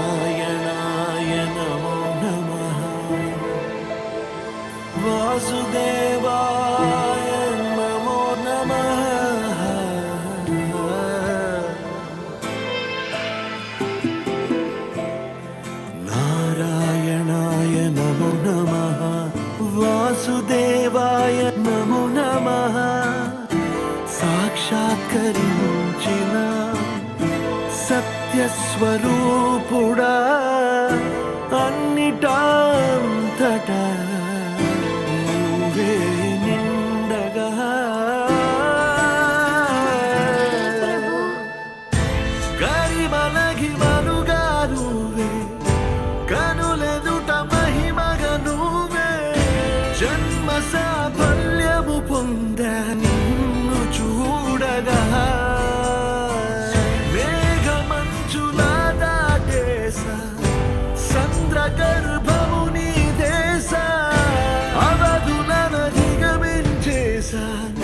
नारायणाय नमो नमः वासुदेव స్వీకరించిన సత్యస్వరూపుడా అన్నిటాంతట నువ్వే నిండగా. జన్మ sun